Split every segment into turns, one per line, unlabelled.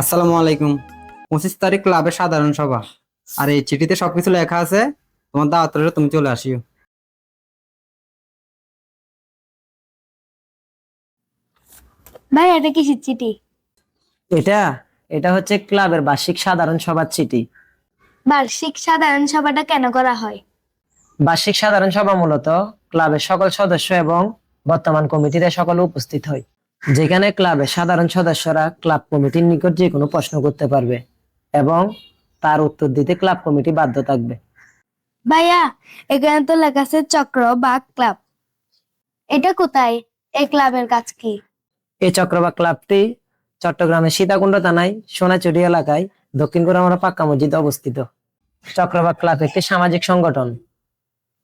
আসসালামু আলাইকুম। পঁচিশ তারিখ ক্লাবের সাধারণ সভা। আর এই চিঠিতে সবকিছু লেখা আছে। তোমার দাওয়াত রইল, তুমি চলে আসিও।
ভাই এটা কিসের চিঠি?
এটা এটা হচ্ছে ক্লাবের বার্ষিক সাধারণ সভার চিঠি।
বার্ষিক সাধারণ সভাটা কেন করা হয়?
বার্ষিক সাধারণ সভা মূলত ক্লাবের সকল সদস্য এবং বর্তমান কমিটিতে সকলে উপস্থিত হয়। যেখানে ক্লাবের সাধারণ সদস্যরা ক্লাব কমিটির নিকট যে কোনো প্রশ্ন করতে পারবে এবং তার উত্তর দিতে ক্লাব কমিটি বাধ্য থাকবে।
ভাইয়া এখানে তো লেখা আছে চক্র বা ক্লাব। এটা কোথায়? এই ক্লাবের কাজ কি?
এই চক্র বা ক্লাবটি চট্টগ্রামের সীতাকুণ্ড থানায় সোনাচুরি এলাকায় দক্ষিণ কোরামারা পাক্কা মসজিদে অবস্থিত। চক্রবাক ক্লাব একটি সামাজিক সংগঠন।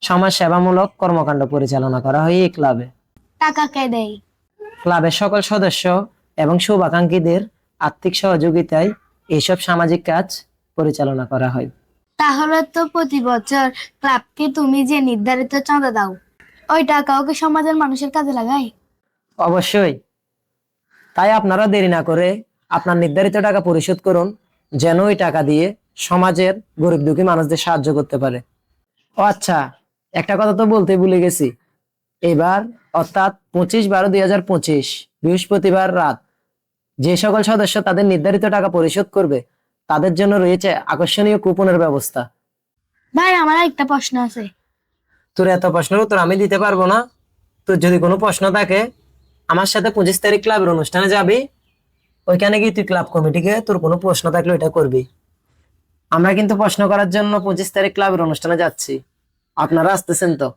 সমাজ সেবামূলক কর্মকাণ্ড পরিচালনা করা হয় এই ক্লাবে।
টাকা কে দেয়?
ক্লাবের সকল সদস্য এবং শুভাকাঙ্ক্ষীদের আর্থিক সহযোগিতায় এইসব সামাজিক কাজ পরিচালনা করা হয়।
তাহলে তো প্রতি বছর ক্লাবকে তুমি যে নির্ধারিত চাঁদা দাও ওই টাকাও কি সমাজের মানুষের কাজে লাগাই
অবশ্যই। তাই আপনারা দেরি না করে আপনার নির্ধারিত টাকা পরিশোধ করুন যেন ওই টাকা দিয়ে সমাজের গরিব দুঃখী মানুষদের সাহায্য করতে পারে। ও আচ্ছা একটা কথা তো বলতে ভুলে গেছি। এবার অর্থাৎ পঁচিশ বারো দুই হাজার পঁচিশ বৃহস্পতিবার রাত। যে সকল সদস্য তাদের নির্ধারিত টাকা পরিশোধ করবে তাদের জন্য রয়েছে আকর্ষণীয় কুপনের ব্যবস্থা।
ভাই আমার একটা প্রশ্ন আছে।
তোর এত প্রশ্নের উত্তর আমি দিতে পারব না। তোর যদি কোনো প্রশ্ন থাকে আমার সাথে পঁচিশ তারিখ ক্লাবের অনুষ্ঠানে যাবি। ওইখানে গিয়ে তুই ক্লাব কমিটিকে তোর কোনো প্রশ্ন থাকলে ওইটা করবি। আমরা কিন্তু প্রশ্ন করার জন্য পঁচিশ তারিখ ক্লাবের অনুষ্ঠানে যাচ্ছি। আপনারা আসতেছেন তো?